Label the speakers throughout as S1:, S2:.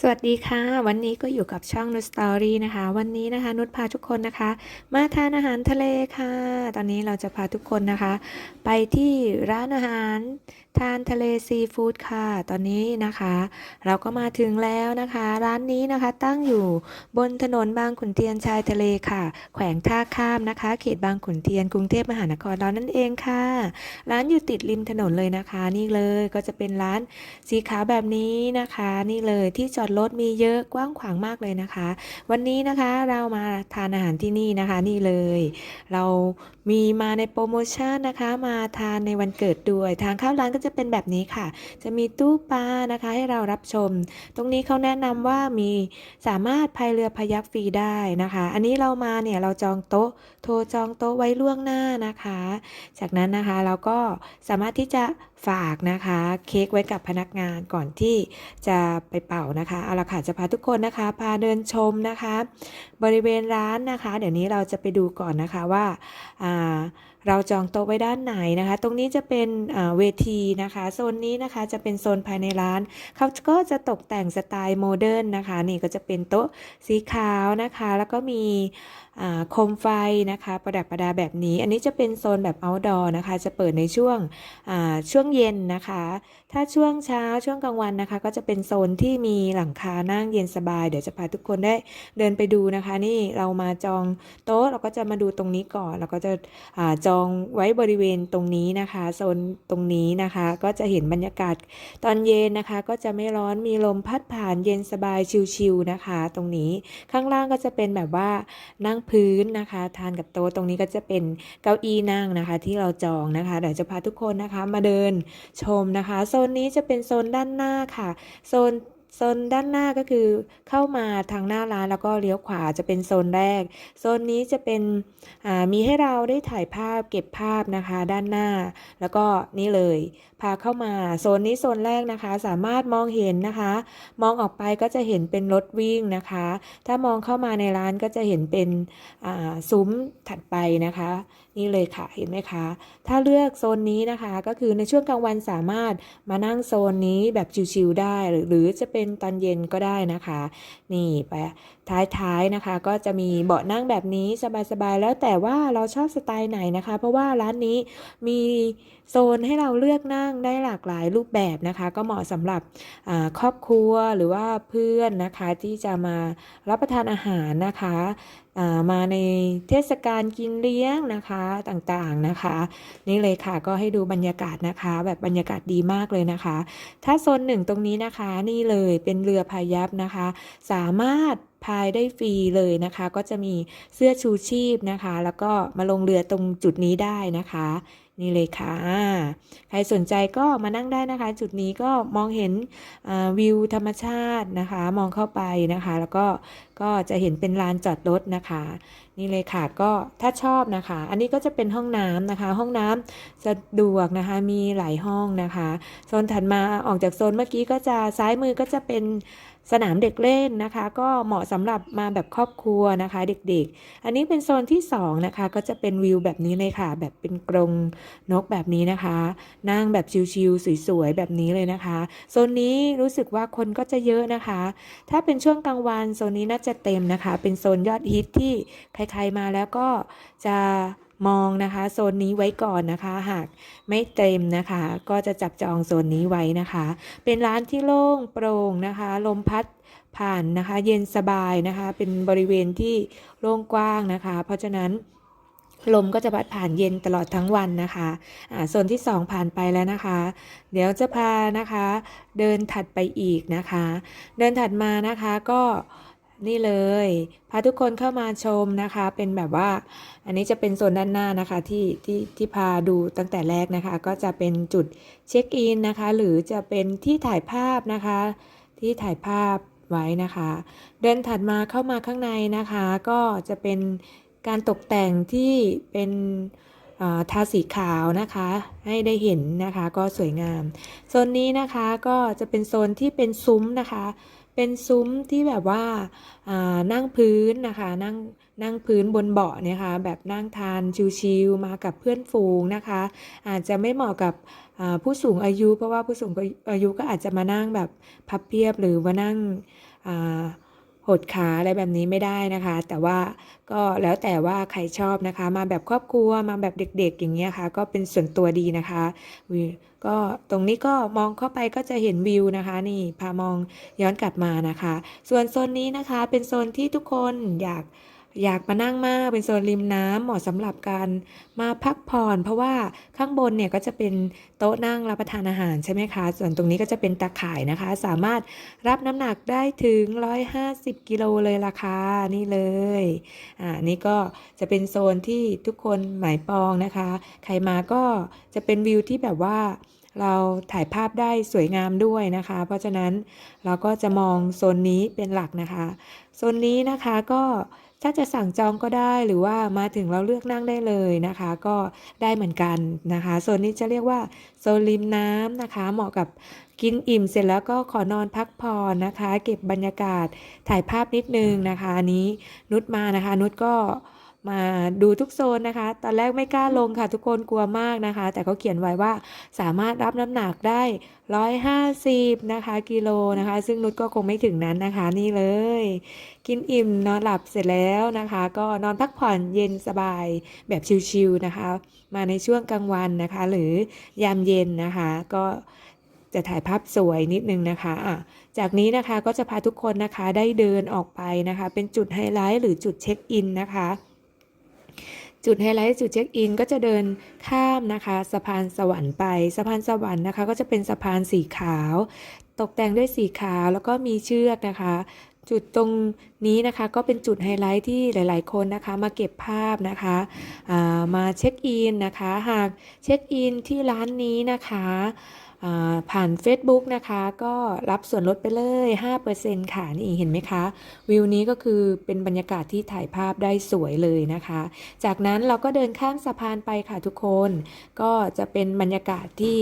S1: สวัสดีค่ะ วันนี้ก็อยู่กับช่องนุสตอรี่นะคะ วันนี้นะคะ นุชพาทุกคนนะคะ มาทานอาหารทะเลค่ะ ตอนนี้เราจะพาทุกคนนะคะ ไปที่ร้านอาหารทานทะเลซีฟู้ดค่ะ ตอนนี้นะคะ เราก็มาถึงแล้วนะคะ ร้านนี้นะคะตั้งอยู่บนถนนบางขุนเทียนชายทะเลค่ะ แขวงท่าข้ามนะคะ เขตบางขุนเทียนกรุงเทพมหานครเรานั่นเองค่ะ ร้านอยู่ติดริมถนนเลยนะคะ นี่เลยก็จะเป็นร้านสีขาวแบบนี้นะคะ นี่เลยที่จอดรถมีเยอะกว้างขวางมากเลยนะคะ วันนี้นะคะเรามาทานอาหารที่นี่นะคะนี่เลย เรามีมาในโปรโมชั่นนะคะ มาทานในวันเกิดด้วยทางเข้าร้านก็จะเป็นแบบนี้ค่ะ จะมีตู้ปลานะคะให้เรารับชม ตรงนี้เขาแนะนำว่ามีสามารถพายเรือพายักฟรีได้นะคะ อันนี้เรามาเนี่ยเราจองโต๊ะ โทรจองโต๊ะไว้ล่วงหน้านะคะ จากนั้นนะคะเราก็สามารถที่จะฝากนะคะเค้กไว้กับพนักงานก่อนที่จะไปเป่านะคะเอาละค่ะจะพาทุกคนนะคะพาเดินชมนะคะ บริเวณร้านนะคะ เดี๋ยวนี้เราจะไปดูก่อนนะคะว่าอ่า เราจองโต๊ะไว้ด้านไหนนะคะ ตรงนี้จะเป็นเวทีนะคะ โซนนี้นะคะจะเป็นโซนภายในร้าน เขาก็จะตกแต่งสไตล์โมเดิร์นนะคะ นี่ก็จะเป็นโต๊ะสีขาวนะคะ แล้วก็มีโคมไฟนะคะ ประดับประดาแบบนี้ อันนี้จะเป็นโซนแบบ outdoor นะคะ จะเปิดในช่วงช่วงเย็นนะคะถ้าช่วงเช้าช่วงกลางวันนะคะ ก็จะเป็นโซนที่มีหลังคานั่งเย็นสบาย เดี๋ยวจะพาทุกคนได้เดินไปดูนะคะ นี่เรามาจองโต๊ะเราก็จะมาดูตรงนี้ก่อน เราก็จะอาจองไว้บริเวณตรงนี้นะคะ โซนตรงนี้นะคะ ก็จะเห็นบรรยากาศตอนเย็นนะคะ ก็จะไม่ร้อนมีลมพัดผ่านเย็นสบายชิลๆนะคะ ตรงนี้ข้างล่างก็จะเป็นแบบว่านั่งพื้นนะคะ ทานกับโต๊ะตรงนี้ก็จะเป็นเก้าอี้นั่งนะคะ ที่เราจองนะคะเดี๋ยวจะพาทุกคนนะคะมาเดินชมนะคะนนี้จะเป็นโซนด้านหน้าค่ะ โซนโซนด้านหน้าก็คือเข้ามาทางหน้าร้านแล้วก็เลี้ยวขวาจะเป็นโซนแรก โซนนี้จะเป็นอ่ามีให้เราได้ถ่ายภาพเก็บภาพนะคะด้านหน้า แล้วก็นี่เลยพาเข้ามาโซนนี้โซนแรกนะคะ สามารถมองเห็นนะคะ มองออกไปก็จะเห็นเป็นรถวิ่งนะคะ ถ้ามองเข้ามาในร้านก็จะเห็นเป็นซุ้มถัดไปนะคะ นี่เลยค่ะเห็นไหมคะ ถ้าเลือกโซนนี้นะคะ ก็คือในช่วงกลางวันสามารถมานั่งโซนนี้แบบชิวๆได้ หรือจะเป็นตอนเย็นก็ได้นะคะ นี่ไปท้ายๆนะคะ ก็จะมีเบาะนั่งแบบนี้สบายๆแล้วแต่ว่าเราชอบสไตล์ไหนนะคะ เพราะว่าร้านนี้มี โซนให้เราเลือกนั่งได้หลากหลายรูปแบบนะคะ ก็เหมาะสำหรับครอบครัวหรือว่าเพื่อนนะคะที่จะมารับประทานอาหารนะคะมาในเทศกาลกินเลี้ยงนะคะต่างๆนะคะ นี่เลยค่ะก็ให้ดูบรรยากาศนะคะ แบบบรรยากาศดีมากเลยนะคะ ถ้าโซนหนึ่งตรงนี้นะคะ นี่เลยเป็นเรือพายับนะคะ สามารถพายได้ฟรีเลยนะคะ ก็จะมีเสื้อชูชีพนะคะ แล้วก็มาลงเรือตรงจุดนี้ได้นะคะ นี่เลยค่ะ ใครสนใจก็มานั่งได้นะคะ จุดนี้ก็มองเห็นวิวธรรมชาตินะคะ มองเข้าไปนะคะ แล้วก็ก็จะเห็นเป็นลานจอดรถนะคะ นี่เลยค่ะก็ถ้าชอบนะคะ อันนี้ก็จะเป็นห้องน้ำนะคะ ห้องน้ำสะดวกนะคะมีหลายห้องนะคะโซนถัดมาออกจากโซนเมื่อกี้ก็จะซ้ายมือก็จะเป็นสนามเด็กเล่นนะคะ ก็เหมาะสำหรับมาแบบครอบครัวนะคะ เด็กๆ อันนี้เป็นโซนที่สองนะคะก็จะเป็นวิวแบบนี้เลยค่ะ แบบเป็นกรงนกแบบนี้นะคะ นั่งแบบชิลๆสวยๆแบบนี้เลยนะคะโซนนี้รู้สึกว่าคนก็จะเยอะนะคะ ถ้าเป็นช่วงกลางวันโซนนี้น่าจะเต็มนะคะ เป็นโซนยอดฮิตที่ใครๆมาแล้วก็จะมองนะคะโซนนี้ไว้ก่อนนะคะ หากไม่เต็มนะคะ ก็จะจับจองโซนนี้ไว้นะคะ เป็นร้านที่โล่งโปร่งนะคะ ลมพัดผ่านนะคะ เย็นสบายนะคะ เป็นบริเวณที่โล่งกว้างนะคะ เพราะฉะนั้นลมก็จะพัดผ่านเย็นตลอดทั้งวันนะคะอ่าโซนที่ 2 ผ่านไปแล้วนะคะ เดี๋ยวจะพานะคะ เดินถัดไปอีกนะคะ เดินถัดมานะคะก็ นี่เลย พาทุกคนเข้ามาชมนะคะ เป็นแบบว่า อันนี้จะเป็นโซนด้านหน้านะคะที่ที่ที่พาดูตั้งแต่แรกนะคะ ก็จะเป็นจุดเช็คอินนะคะ หรือจะเป็นที่ถ่ายภาพนะคะ ที่ถ่ายภาพไว้นะคะ เดินถัดมาเข้ามาข้างในนะคะ ก็จะเป็นการตกแต่งที่เป็นทาสีขาวนะคะ ให้ได้เห็นนะคะก็สวยงามโซนนี้นะคะก็จะเป็นโซนที่เป็นซุ้มนะคะ เป็นซุ้มที่แบบว่าานั่งพื้นนะคะนั่งนั่งพื้นบนเบาะเนี่ยค่ะแบบนั่งทานชิวๆมากับเพื่อนฝูงนะคะ อาจจะไม่เหมาะกับผู้สูงอายุ เพราะว่าผู้สูงอายุก็อาจจะมานั่งแบบพับเพียบหรือมานั่งอ่า หดขาอะไรแบบนี้ไม่ได้นะคะ แต่ว่าก็แล้วแต่ว่าใครชอบนะคะ มาแบบครอบครัวมาแบบเด็ก ๆ อย่างเงี้ยค่ะ ก็เป็นส่วนตัวดีนะคะวิวก็ตรงนี้ก็มองเข้าไปก็จะเห็นวิวนะคะ นี่พามองย้อนกลับมานะคะ ส่วนโซนนี้นะคะเป็นโซนที่ทุกคนอยาก อยากมานั่งมากเป็นโซนริมน้ำเหมาะสำหรับการมาพักผ่อน เพราะว่าข้างบนเนี่ยก็จะเป็นโต๊ะนั่งรับประทานอาหารใช่ไหมคะ ส่วนตรงนี้ก็จะเป็นตะข่ายนะคะ สามารถรับน้ำหนักได้ถึง 150 กิโลเลยล่ะค่ะนี่เลยอ่านี่ก็จะเป็นโซนที่ทุกคนหมายปองนะคะ ใครมาก็จะเป็นวิวที่แบบว่าเราถ่ายภาพได้สวยงามด้วยนะคะ เพราะฉะนั้นเราก็จะมองโซนนี้เป็นหลักนะคะ โซนนี้นะคะก็ ถ้าจะสั่งจองก็ได้หรือว่ามาถึงเราเลือกนั่งได้เลยนะคะ ก็ได้เหมือนกันนะคะโซนนี้จะเรียกว่าโซนริมน้ำนะคะ เหมาะกับกินอิ่มเสร็จแล้วก็ขอนอนพักผ่อนนะคะ เก็บบรรยากาศถ่ายภาพนิดนึงนะคะนนี้นุชมานะคะ นุชก็ มาดูทุกโซนนะคะ ตอนแรกไม่กล้าลงค่ะ ทุกคนกลัวมากนะคะ แต่เขาเขียนไว้ว่าสามารถรับน้ำหนักได้150นะคะ กิโลนะคะ ซึ่งนุชก็คงไม่ถึงนั้นนะคะ นี่เลย กินอิ่มนอนหลับเสร็จแล้วนะคะ ก็นอนพักผ่อนเย็นสบายแบบชิลๆนะคะ มาในช่วงกลางวันนะคะ หรือยามเย็นนะคะ ก็จะถ่ายภาพสวยนิดนึงนะคะอะจากนี้นะคะก็จะพาทุกคนนะคะได้เดินออกไปนะคะ เป็นจุดไฮไลท์หรือจุดเช็คอินนะคะ จุดไฮไลท์จุดเช็คอินก็จะเดินข้ามนะคะสะพานสวรรค์ไปสะพานสวรรค์นะคะ ก็จะเป็นสะพานสีขาว ตกแต่งด้วยสีขาวแล้วก็มีเชือกนะคะ จุดตรงนี้นะคะก็เป็นจุดไฮไลท์ที่หลาย ๆ คนนะคะมาเก็บภาพนะคะามาเช็คอินนะคะหากเช็คอินที่ร้านนี้นะคะผ่าน Facebook นะคะก็รับส่วนลดไปเลย 5%ค่ะนี่เห็นไหมคะ วิวนี้ก็คือเป็นบรรยากาศที่ถ่ายภาพได้สวยเลยนะคะ จากนั้นเราก็เดินข้ามสะพานไปค่ะทุกคน ก็จะเป็นบรรยากาศที่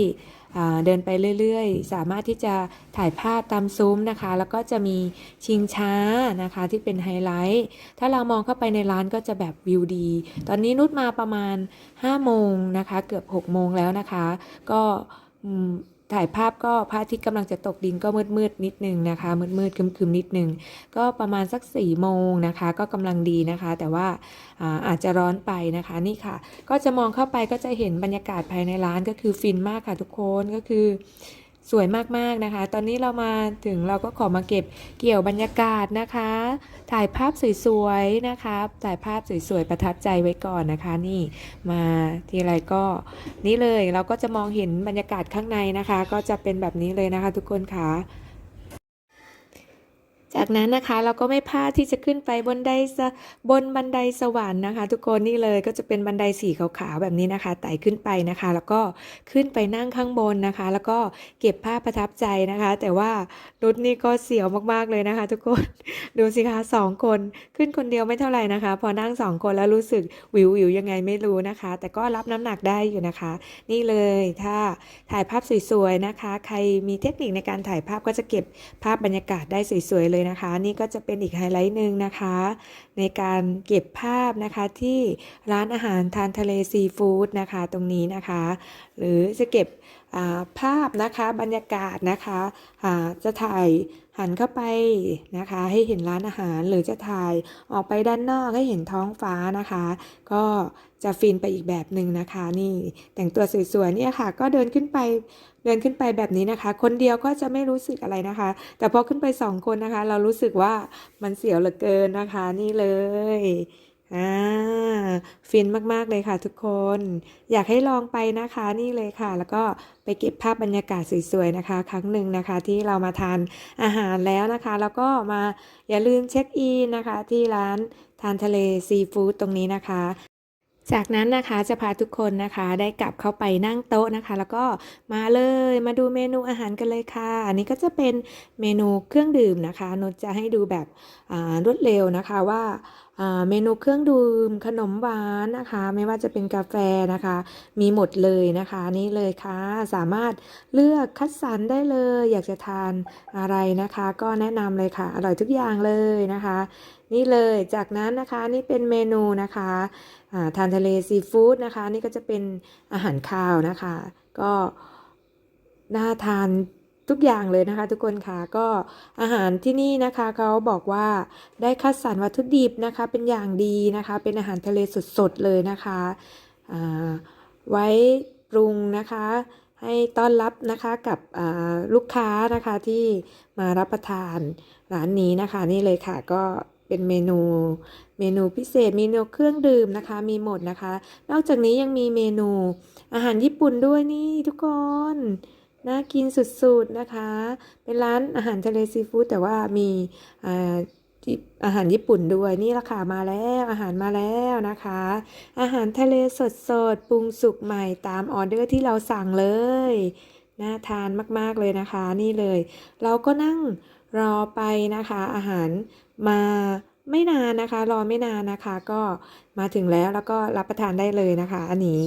S1: เดินไปเรื่อย ๆ สามารถที่จะถ่ายภาพตามซุ้มนะคะ แล้วก็จะมีชิงช้านะคะที่เป็นไฮไลท์ ถ้าเรามองเข้าไปในร้านก็จะแบบวิวดี ตอนนี้นุชมาประมาณ 5 โมงนะคะ เกือบ 6 โมงแล้วนะคะ ก็ถ่ายภาพก็พระอาทิตย์กำลังจะตกดินก็มืดมืดนิดนึงนะคะ มืดมืดๆครึมนิดนึง ก็ประมาณสัก4ี่โมงนะคะ ก็กำลังดีนะคะ แต่ว่าอาจจะร้อนไปนะคะนี่ค่ะ ก็จะมองเข้าไปก็จะเห็นบรรยากาศภายในร้านก็คือฟินมากค่ะทุกคนก็คือ สวยมากๆนะคะ ตอนนี้เรามาถึงเราก็ขอมาเก็บเกี่ยวบรรยากาศนะคะ ถ่ายภาพสวยๆนะคะถ่ายภาพสวยๆประทับใจไว้ก่อนนะคะ นี่มาทีไรก็ นี่เลยเราก็จะมองเห็นบรรยากาศข้างในนะคะ ก็จะเป็นแบบนี้เลยนะคะ ทุกคนค่ะ จากนั้นนะคะเราก็ไม่พลาดที่จะขึ้นไปบนไดสบนบันไดสวรรค์นะคะ ทุกคนนี่เลยก็จะเป็นบันไดสีขาวๆแบบนี้นะคะไต่ขึ้นไปนะคะ แล้วก็ขึ้นไปนั่งข้างบนนะคะ แล้วก็เก็บภาพประทับใจนะคะ แต่ว่านุชนี่ก็เสียวมากๆเลยนะคะ ทุกคนดูสิคะสองคนขึ้นคนเดียวไม่เท่าไหร่นะคะ พอนั่งสองคนแล้วรู้สึกวิววิวยังไงไม่รู้นะคะ แต่ก็รับน้ำหนักได้อยู่นะคะ นี่เลยถ้าถ่ายภาพสวยๆนะคะ ใครมีเทคนิคในการถ่ายภาพก็จะเก็บภาพบรรยากาศได้สวยๆเลยนะคะ นี่ก็จะเป็นอีกไฮไลท์หนึ่งนะคะ ในการเก็บภาพนะคะที่ร้านอาหารทานทะเลซีฟู้ดนะคะ ตรงนี้นะคะ หรือจะเก็บ ภาพนะคะบรรยากาศนะคะจะถ่ายหันเข้าไปนะคะให้เห็นร้านอาหารหรือจะถ่ายออกไปด้านนอกให้เห็นท้องฟ้านะคะ ก็จะฟินไปอีกแบบหนึ่งนะคะ นี่แต่งตัวสวยๆเนี่ยค่ะ ก็เดินขึ้นไปเดินขึ้นไปแบบนี้นะคะ คนเดียวก็จะไม่รู้สึกอะไรนะคะ แต่พอขึ้นไปสองคนนะคะ เรารู้สึกว่ามันเสียวเหลือเกินนะคะ นี่เลย อ่าฟินมากๆเลยค่ะทุกคน อยากให้ลองไปนะคะนี่เลยค่ะ แล้วก็ไปเก็บภาพบรรยากาศสวยๆนะคะ ครั้งหนึ่งนะคะที่เรามาทานอาหารแล้วนะคะ แล้วก็มาอย่าลืมเช็คอินนะคะ ที่ร้านทานทะเลซีฟู้ดตรงนี้นะคะจากนั้นนะคะจะพาทุกคนนะคะได้กลับเข้าไปนั่งโต๊ะนะคะ แล้วก็มาเลยมาดูเมนูอาหารกันเลยค่ะ อันนี้ก็จะเป็นเมนูเครื่องดื่มนะคะนุชจะให้ดูแบบรวดเร็วนะคะว่า เมนูเครื่องดื่มขนมหวานนะคะ ไม่ว่าจะเป็นกาแฟนะคะ มีหมดเลยนะคะ นี่เลยค่ะสามารถเลือกคัดสรรได้เลย อยากจะทานอะไรนะคะ ก็แนะนำเลยค่ะ อร่อยทุกอย่างเลยนะคะ นี่เลยจากนั้นนะคะนี่เป็นเมนูนะคะทานทะเลซีฟู้ดนะคะ นี่ก็จะเป็นอาหารคาวนะคะ ก็น่าทาน ทุกอย่างเลยนะคะทุกคนค่ะก็อาหารที่นี่นะคะเขาบอกว่าได้คัดสรรวัตถุดิบนะคะเป็นอย่างดีนะคะ เป็นอาหารทะเลสดๆเลยนะคะไว้ปรุงนะคะ ให้ต้อนรับนะคะกับลูกค้านะคะที่มารับประทานร้านนี้นะคะ นี่เลยค่ะก็เป็นเมนูเมนูพิเศษเมนูเครื่องดื่มนะคะ มีหมดนะคะ นอกจากนี้ยังมีเมนูอาหารญี่ปุ่นด้วยนี่ทุกคน น่ากินสุดๆนะคะ เป็นร้านอาหารทะเลซีฟู้ดแต่ว่ามีอาที่อาหารญี่ปุ่นด้วยนี่ราคามาแล้วอาหารมาแล้วนะคะ อาหารทะเลสดๆปรุงสุกใหม่ตามออเดอร์ที่เราสั่งเลยน่าทานมากๆเลยนะคะ นี่เลย เราก็นั่งรอไปนะคะ อาหารมาไม่นานนะคะ รอไม่นานนะคะ ก็มาถึงแล้วแล้วก็รับประทานได้เลยนะคะ อันนี้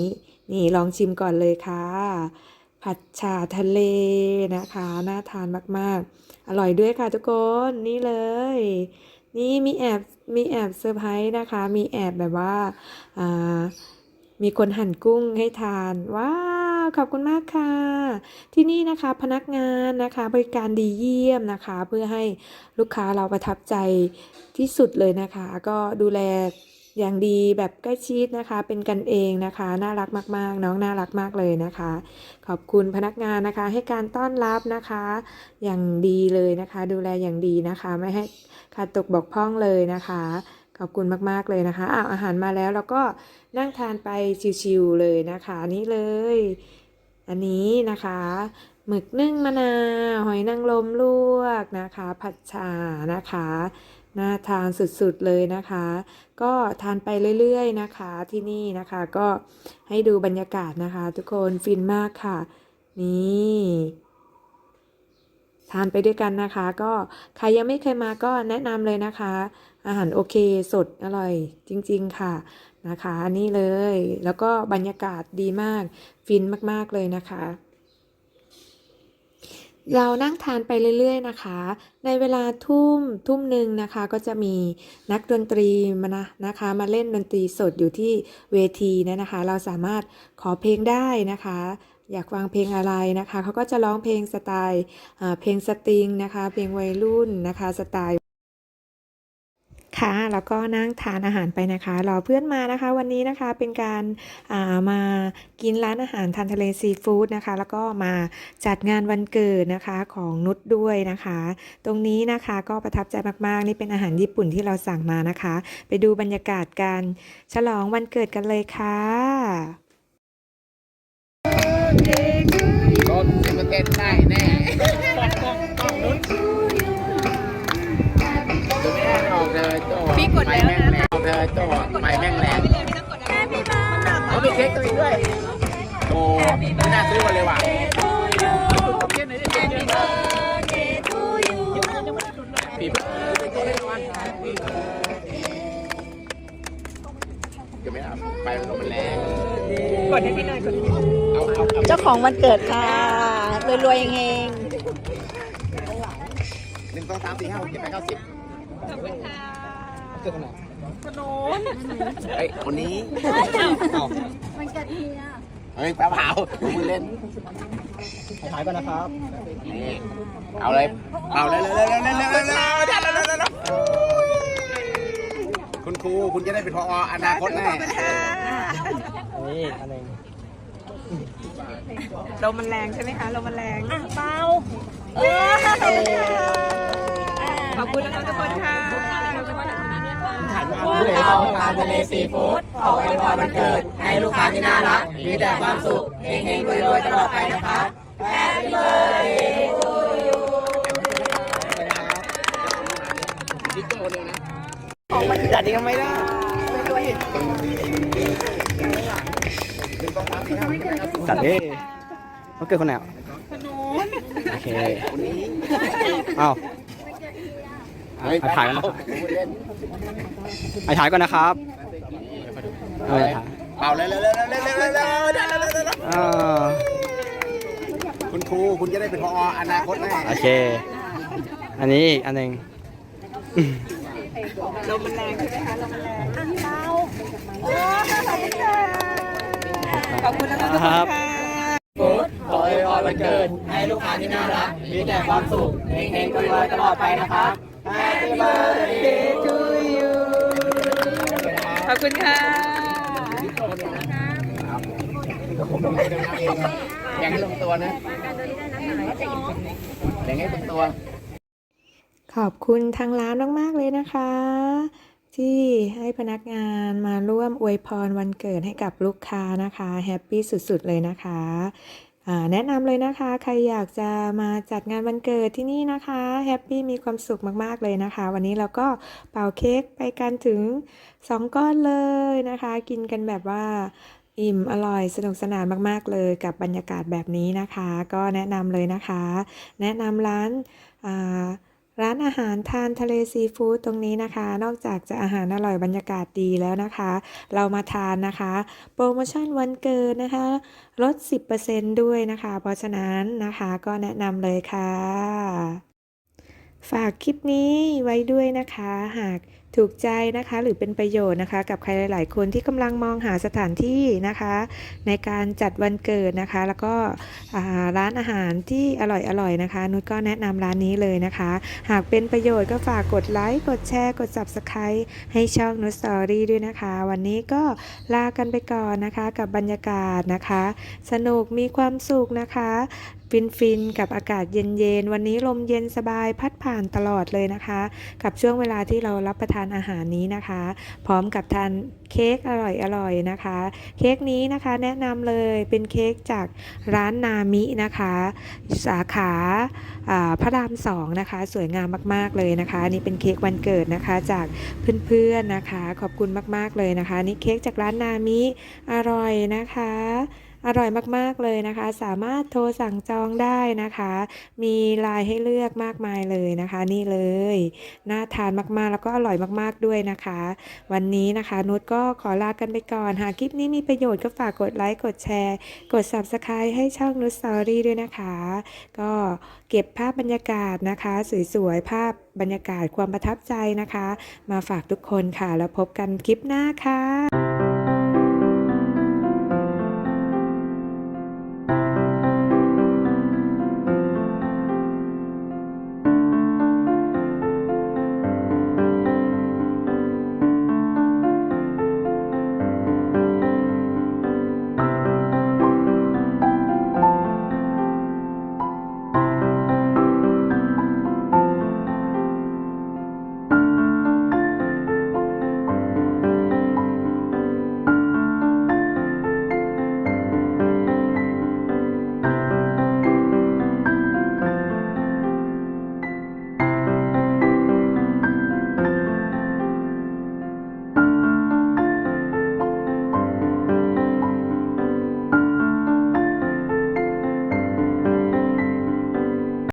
S1: นี่ลองชิมก่อนเลยค่ะ ผัดฉ่าทะเลนะคะ น่าทานมากๆ อร่อยด้วยค่ะทุกคนนี่เลย นี่มีแอบมีแอบเซอร์ไพรส์นะคะ มีแอบแบบว่าอ่ามีคนหั่นกุ้งให้ทานว้าวขอบคุณมากค่ะ ที่นี่นะคะพนักงานนะคะ บริการดีเยี่ยมนะคะ เพื่อให้ลูกค้าเราประทับใจที่สุดเลยนะคะ ก็ดูแล อย่างดีแบบใกล้ชิดนะคะ เป็นกันเองนะคะ น่ารักมาก ๆ น้องน่ารักมากเลยนะคะ ขอบคุณพนักงานนะคะ ให้การต้อนรับนะคะ อย่างดีเลยนะคะ ดูแลอย่างดีนะคะ ไม่ให้ขาดตกบกพร่องเลยนะคะขอบคุณมาก ๆ เลยนะคะอ้าวอาหารมาแล้วเราก็นั่งทานไปชิวๆเลยนะคะ นี่เลย อันนี้นะคะ หมึกนึ่งมะนาวหอยนางรมลวกนะคะ ผัดชานะคะ น่าทานสุดๆเลยนะคะ ก็ทานไปเรื่อยๆนะคะที่นี่นะคะ ก็ให้ดูบรรยากาศนะคะ ทุกคนฟินมากค่ะ นี่ทานไปด้วยกันนะคะ ก็ใครยังไม่เคยมาก็แนะนำเลยนะคะ อาหารโอเคสดอร่อยจริงๆค่ะนะคะนี่เลย แล้วก็บรรยากาศดีมาก ฟินมากๆเลยนะคะ เรานั่งทานไปเรื่อยๆนะคะ ในเวลาทุ่มทุ่มหนึ่งนะคะ ก็จะมีนักดนตรีมานะนะคะ มาเล่นดนตรีสดอยู่ที่เวทีนะนะคะ เราสามารถขอเพลงได้นะคะ อยากฟังเพลงอะไรนะคะเขาก็จะร้องเพลงสไตล์เพลงสตริงนะคะ เพลงวัยรุ่นนะคะสไตล์ ค่ะ แล้วก็นั่งทานอาหารไปนะคะรอเพื่อนมานะคะ วันนี้นะคะเป็นการอ่ามากินร้านอาหารทานทะเลซีฟู้ดนะคะ แล้วก็มาจัดงานวันเกิดนะคะของนุชด้วยนะคะ ตรงนี้นะคะก็ประทับใจมากๆ นี่เป็นอาหารญี่ปุ่นที่เราสั่งมานะคะ ไปดูบรรยากาศการฉลองวันเกิดกันเลยค่ะ
S2: รถสิบเปอร์เซ็นต์ได้แน่ ก
S3: ดแล้วนะ
S2: ไม่งรงออกเลยโจ้ไปแม่งแรงเขามีเค้กตัวนี้ด้วยโอ้ไม่น่าซื้อมาเลยว่ะจะไม่เอาไปมันแรง
S3: กดให้พี่หน่อยกดให้พี่
S2: เอาเอาเจ้า
S3: ของวันเกิดค่ะรวยๆเอง
S2: หนึ่งสองสามสี่ห้าหกเจ็ดแปดเก้าสิบ เกิดขนาดเฮ้ยคนนี้เอามันเกิดเฮียเฮ้ยแป๊บเผาคุณเล่น
S4: ขายก่อนนะครับ
S2: นี่เอาเลยเอาเลยเลยเลยเลยเลยเลยเลยเลยคุณครูคุณจะได้เป็นพออนาคตแน่
S4: นี่อะไร
S3: ลมมันแรงใช่ไหมคะลมมันแรงเบาขอบคุณนะคะทุกคนค่ะขอบคุณค่ะ
S4: ผู้ใหญ่ทำการทะเลซีฟู้ดขอให้พรวันเกิด ให้ลูกค้าที่น่ารัก มีแต่ความสุขเฮงๆรวยๆตลอดไปนะครับ
S2: จิ๊กเกอร์คนเดียวน
S3: จัดยังไม่ได้
S4: จัดดิมันเกิดคนไหนอะโอเคอ้าว
S2: ไอ้
S5: ถ่ายกันนะ
S2: ไอ้
S5: ถ่ายก่อนนะครับเอาถ่าย
S2: เป่าเลยเลยเลยเลยเลยเลยเลยเอ
S5: อ
S2: คุณครูคุณจะได้เป็นพออนาคตแน่
S5: โอเค อันนี้อีกอันหนึ่ง
S3: ลมมันแรงใช่ไหมคะลมมันแรงอะเบาโอ้ขอบคุณค่ะขอบคุณนะคะทุกคนค่ะฟูด
S4: ขออวยพรวันเกิดให้ลูกค้าที่น่ารัก มีแต่ความสุขเฮงๆรวยๆตลอดไปนะครับ birthday to you
S3: ขอบคุณค่ะ
S2: แข่งให้ลงตัวนะแข่งให้ลงตัว
S1: ขอบคุณทางร้านมาก ๆ เลยนะคะ ที่ให้พนักงานมาร่วมอวยพรวันเกิดให้กับลูกค้านะคะ แฮปปี้สุด ๆ เลยนะคะอ่า แนะนำเลยนะคะ ใครอยากจะมาจัดงานวันเกิดที่นี่นะคะแฮปปี้มีความสุขมากๆเลยนะคะ วันนี้เราก็เป่าเค้กไปกันถึง 2 ก้อนเลยนะคะ กินกันแบบว่าอิ่มอร่อยสนุกสนานมากๆเลยกับบรรยากาศแบบนี้นะคะ ก็แนะนำเลยนะคะ แนะนำร้านอ่า ร้านอาหารทานทะเลซีฟู้ดตรงนี้นะคะ นอกจากจะอาหารอร่อยบรรยากาศดีแล้วนะคะ เรามาทานนะคะ โปรโมชั่นวันเกิดนะคะลด 10%ด้วยนะคะ เพราะฉะนั้นนะคะก็แนะนำเลยค่ะ ฝากคลิปนี้ไว้ด้วยนะคะ หากถูกใจนะคะหรือเป็นประโยชน์นะคะกับใครหลาย ๆ คนที่กำลังมองหาสถานที่นะคะ ในการจัดวันเกิดนะคะ แล้วก็ร้านอาหารที่อร่อย ๆ นะคะ นุชก็แนะนำร้านนี้เลยนะคะ หากเป็นประโยชน์ก็ฝากกดไลค์กดแชร์ กด Subscribe ให้ช่องนุชสตอรี่ด้วยนะคะ วันนี้ก็ลากันไปก่อนนะคะกับบรรยากาศนะคะ สนุกมีความสุขนะคะ ฟินฟินๆกับอากาศเย็นๆ วันนี้ลมเย็นสบายพัดผ่านตลอดเลยนะคะ กับช่วงเวลาที่เรารับประทานอาหารนี้นะคะ พร้อมกับทานเค้กอร่อยๆนะคะ เค้กนี้นะคะแนะนำเลยเป็นเค้กจากร้านนามินะคะ สาขาพระรามสองนะคะ สวยงามมากๆเลยนะคะนนี่เป็นเค้กวันเกิดนะคะจากเพื่อนๆนะคะ ขอบคุณมากๆเลยนะคะ นี่เค้กจากร้านนามิอร่อยนะคะ อร่อยมากๆเลยนะคะ สามารถโทรสั่งจองได้นะคะ มีลายให้เลือกมากมายเลยนะคะ นี่เลยน่าทานมากๆ แล้วก็อร่อยมากๆด้วยนะคะ วันนี้นะคะนุชก็ขอลากันไปก่อนหากคลิปนี้มีประโยชน์ก็ฝากกดไลค์กดแชร์ กด Subscribe ให้ช่องนุชสตอรี่ด้วยนะคะ ก็เก็บภาพบรรยากาศนะคะ สวยๆภาพบรรยากาศความประทับใจนะคะ มาฝากทุกคนค่ะ แล้วพบกันคลิปหน้าค่ะ